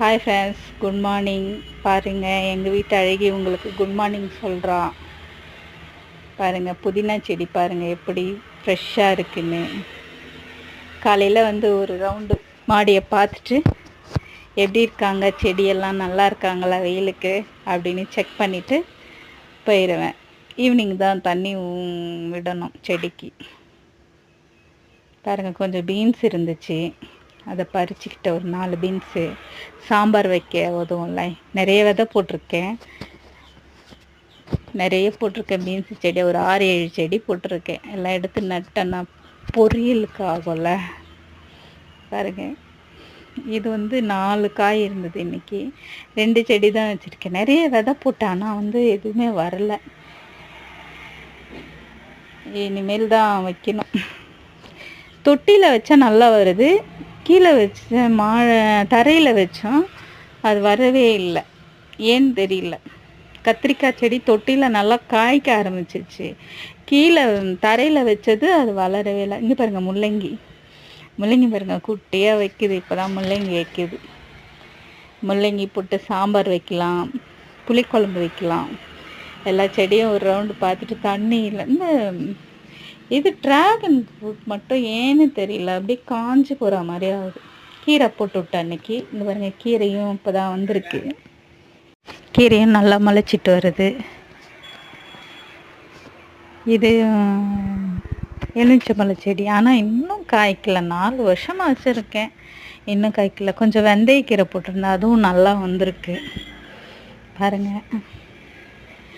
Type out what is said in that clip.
Hi friends good morning பாருங்கள் எங்கள் வீட்டு அழகி உங்களுக்கு குட் மார்னிங் சொல்கிறா பாருங்கள் புதினா செடி பாருங்கள் எப்படி ஃப்ரெஷ்ஷாக இருக்குன்னு. காலையில் வந்து ஒரு ரவுண்டு மாடியை பார்த்துட்டு எப்படி இருக்காங்க? செடியெல்லாம் நல்லா இருக்காங்களா வெயிலுக்கு? அப்படின்னு செக் பண்ணிவிட்டு போயிடுவேன் ஈவினிங் தான் தண்ணி விடணும் செடிக்கு. பாருங்கள் கொஞ்சம் பீன்ஸ் இருந்துச்சு. அதை பறிச்சுக்கிட்ட ஒரு நாலு பீன்ஸு சாம்பார் வைக்க உதவும்ல நிறைய விதை போட்டிருக்கேன். நிறைய போட்டிருக்கேன் பீன்ஸ் செடி. ஒரு ஆறு ஏழு செடி போட்டிருக்கேன். எல்லாம் எடுத்து நட்டேன்னா பொரியலுக்கு ஆகும்ல. பாருங்க. இது வந்து நாலு காய் இருந்தது இன்றைக்கி ரெண்டு செடி தான் வச்சுருக்கேன். நிறைய விதை போட்டேன். ஆனால் வந்து எதுவுமே வரலை. இனிமேல் தான் வைக்கணும். தொட்டியில் வச்சா நல்லா வருது. கீழே வச்ச மாழை தரையில் வச்சோம் அது வரவே இல்லை. ஏன்னு தெரியல. கத்திரிக்காய் செடி தொட்டியில் நல்லா காய்க்க ஆரம்பிச்சிச்சு கீழே தரையில் வச்சது அது வளரவே இல்லை. இங்கே பாருங்கள் முள்ளங்கி. முள்ளங்கி பாருங்க குட்டியாக வைக்குது. இப்போ தான் முள்ளங்கி வைக்குது. முள்ளங்கி போட்டு சாம்பார் வைக்கலாம் புளிக்குழம்பு வைக்கலாம். எல்லா செடியும் ஒரு ரவுண்டு பார்த்துட்டு தண்ணி இல்லை. இந்த இது டிராகன் ஃப்ரூட் மட்டும் ஏன்னு தெரியல. அப்படியே காஞ்சு போகிற மாதிரி ஆகுது. கீரை போட்டு விட்டேன் அன்னைக்கு. இந்த பாருங்கள் கீரையும் இப்போ தான் வந்திருக்கு. கீரையும் நல்லா முளைச்சிட்டு வருது. இது எலுமிச்சம்பழ செடி. ஆனால் இன்னும் காய்க்கல. நாலு வருஷமாக வச்சுருக்கேன். இன்னும் காய்க்கல. கொஞ்சம் வெந்தயக்கீரை போட்டிருந்தேன். அதுவும் நல்லா வந்திருக்கு. பாருங்கள்